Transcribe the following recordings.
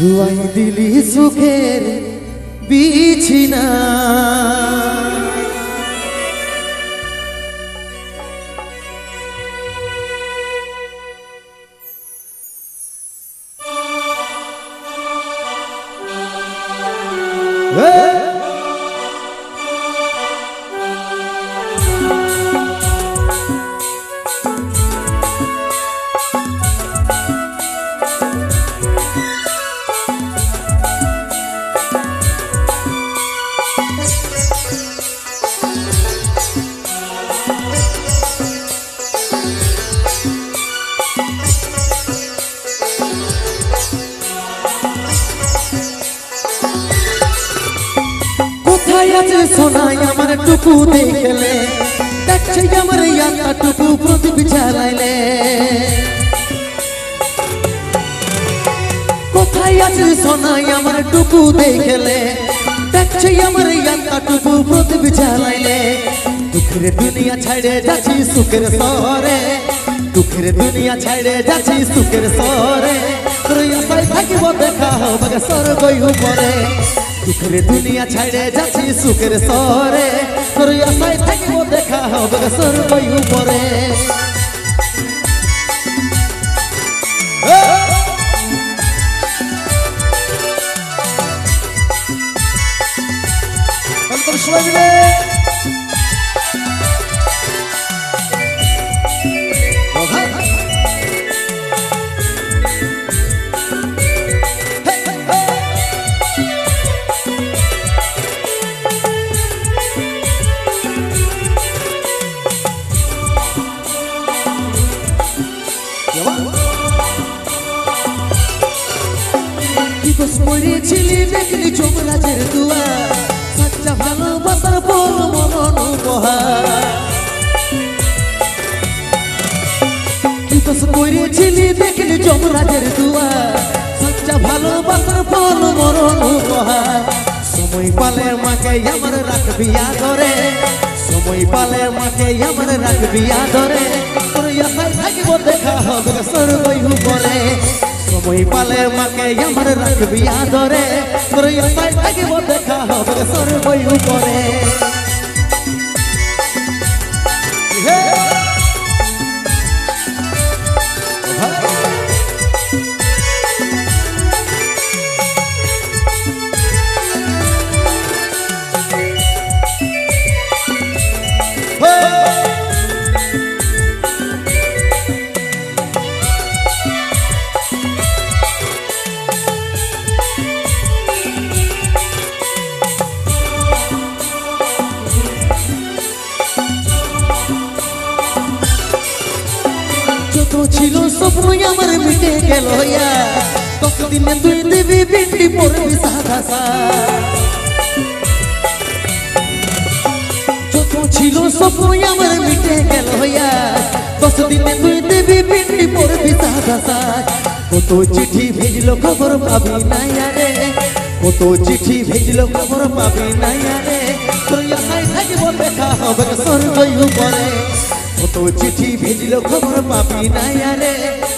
সুয়াই দিলি সুখের বিছিনা। কোথায় আছে, সোনাই আমার টুকু দেখলে। দেখছে আমার ইয়াটা টুকু প্রদীপ জ্বালাইলে। কোথায় আছে সোনাই আমার টুকু দেখলে? দেখছে আমার ইয়াটা টুকু প্রদীপ জ্বালাইলে। দুঃখের দুনিয়া ছাড়ে যাচ্ছি সুখের শহরে দুঃখের দুনিয়া ছাড়ে যাচ্ছি সুখের শহরে তোর আশায় থাকিব, দেখা হবে স্বর্গ উপরে। দুঃখের দুনিয়া ছাড়ে যাচ্ছি সুখের সরে তোর আশায় থাকিব, দেখা হবে স্বর্গ উপরে। সবাই মিলে পড়েছিলি দেখলি যমরাজের দুয়া। সাচ্চা ভালোবাসার বল মরণ উপহার। পড়েছিলি দেখলি যমরাজের দুয়া। সাচ্চা ভালোবাসার বল মরণ উপহার। সময় পালে মাকে আমার রাখবি আদরে। সময় পালে মাকে আমার রাখবি আদরে। তোর আশায় থাকিব দেখা হবে স্বর্গ উপরে। সময় পালে মাকে আমার রাখবি আদরে। তোর আশায় থাকিব দেখা হবে সর্বই উপরে। যত ছিল স্বপ্ন আমার মিটে গেল ততদিনে তুই দিবি বিন্দি পড়বি সাদা যত ছিল স্বপ্ন আমার মিটে গেল ইয়া দশ দিনে তুই দিবি বিন্দি পড়বি সাদা কত চিঠি ভেজলো, খবর পাবি না রে কত চিঠি ভেজলো, খবর পাবি না রে তোর আশায় থাকিব, দেখা হবে স্বর্গ উপরে। কত চিঠি ভেজলো, খবর পাবি না রে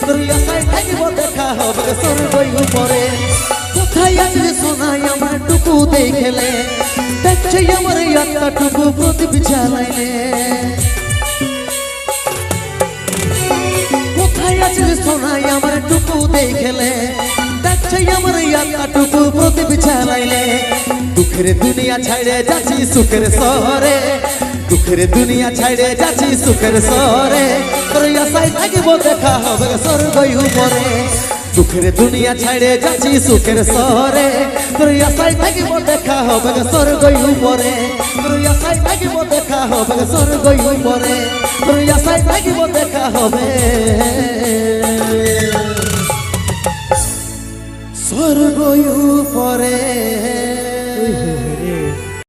তোর আশায় থাকিব, দেখা হবে স্বর্গ উপরে। কোথায় আছে সোনাই আমার টুকু দেখলে? দেখছে আমার একটা টুকু প্রদীপ জ্বালাইলে। কোথায় আছে সোনাই আমার টুকু দেখলে? দেখছে আমার একটা টুকু প্রদীপ জ্বালাইলে। দুঃখের দুনিয়া ছাড়ে যাচ্ছি সুখের শহরে। দুঃখের দুনিয়া ছাড়ে যাচ্ছি, সুখের সরে তোর আশায় থাকিব, দেখা হবে স্বর্গ উপরে। দুঃখের দুনিয়া ছাড়ে যাচ্ছি, সুখের সরে তোর আশায় থাকিব, দেখা হবে স্বর্গ উপরে। তোর আশায় থাকিব, দেখা হবে স্বর্গ উপরে। তোর আশায় থাকিব, দেখা হবে।